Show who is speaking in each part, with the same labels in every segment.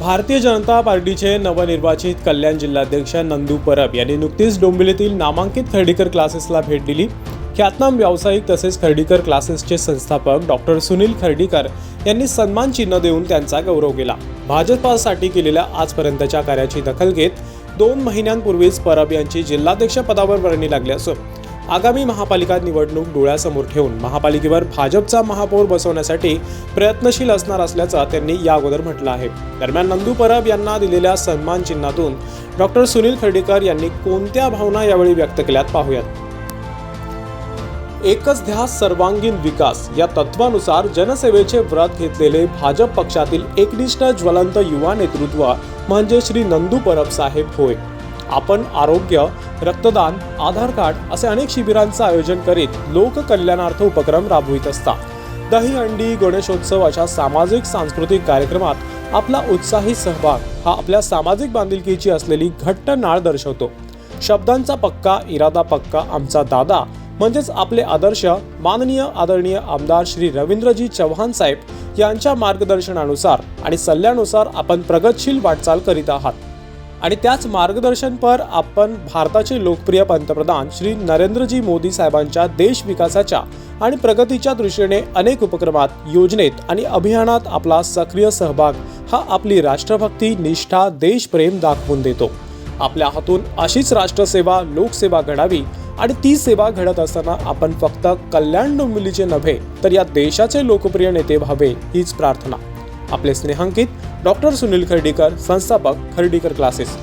Speaker 1: भारतीय जनता पार्टीचे नवनिर्वाचित कल्याण जिल्हाध्यक्ष नंदू परब यांनी नुकतीच डोंबिवलीतील नामांकित खर्डीकर क्लासेसला भेट दिली. ख्यातनाम व्यावसायिक तसेच खर्डीकर क्लासेसचे संस्थापक डॉक्टर सुनील खर्डीकर यांनी सन्मान चिन्ह देऊन त्यांचा गौरव केला. भाजपासाठी केलेल्या आजपर्यंतच्या कार्याची दखल घेत दोन महिन्यांपूर्वीच परब यांची जिल्हाध्यक्ष पदावर वर्णी लागली असून आगामी महापालिका निवडणूक डोळ्यासमोर ठेवून महापालिकेवर भाजपचा महापौर बसवण्यासाठी प्रयत्नशील असणार असल्याचं त्यांनी या अगोदर म्हटलं आहे. दरम्यान नंदू परब यांना दिलेल्या सन्मान चिन्हातून डॉक्टर सुनील खर्डीकर यांनी कोणत्या भावना यावेळी व्यक्त केल्यात पाहूयात. एकच ध्यास सर्वांगीण विकास या तत्वानुसार जनसेवेचे व्रत घेतलेले भाजप पक्षातील एकनिष्ठ ज्वलंत युवा नेतृत्व म्हणजे श्री नंदू परब साहेब होय. आपण आरोग्य रक्तदान आधार कार्ड असे अनेक शिबिरांचं आयोजन करीत लोककल्याणार्थ उपक्रम राबवित असतात. दही अंडी गणेशोत्सव अशा सामाजिक सांस्कृतिक कार्यक्रमात आपला उत्साही सहभाग हा आपल्या सामाजिक बांधिलकीची असलेली घट्ट नाळ दर्शवतो. शब्दांचा पक्का इरादा पक्का आमचा दादा म्हणजेच आपले आदर्श माननीय आदरणीय आमदार श्री रवींद्रजी चव्हाण साहेब यांच्या मार्गदर्शनानुसार आणि सल्ल्यानुसार आपण प्रगतशील वाटचाल करीत आहात. आणि त्याच मार्गदर्शनपर आपण भारताचे लोकप्रिय पंतप्रधान श्री नरेंद्रजी मोदी साहेबांच्या देश विकासाच्या आणि प्रगतीच्या दृष्टीने अनेक उपक्रमात योजनेत आणि अभियानात आपला सक्रिय सहभाग हा आपली राष्ट्रभक्ती निष्ठा देशप्रेम दाखवून देतो. आपल्या हातून अशीच राष्ट्रसेवा लोकसेवा घडावी आणि ती सेवा घडत असताना आपण फक्त कल्याण डोंबिवलीचे नव्हे तर या देशाचे लोकप्रिय नेते व्हावे हीच प्रार्थना. आपले स्नेहांकित डॉक्टर सुनील खर्डीकर संस्थापक खर्डीकर क्लासेस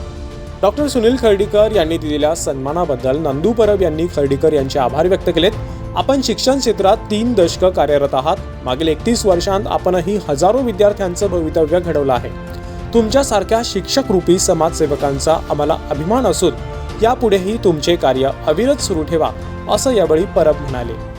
Speaker 1: डॉक्टर सुनील खर्डीकर यांनी दिलेल्या सन्मानाबद्दल नंदू परब यांनी खर्डीकर यांचे आभार व्यक्त केलेत. आपण शिक्षण क्षेत्रात तीन दशकं कार्यरत आहात. मागील एकतीस वर्षांत आपणही हजारो विद्यार्थ्यांचं भवितव्य घडवलं आहे. तुमच्यासारख्या शिक्षकरूपी समाजसेवकांचा आम्हाला अभिमान असून यापुढेही तुमचे कार्य अविरत सुरू ठेवा असं यावेळी परब म्हणाले.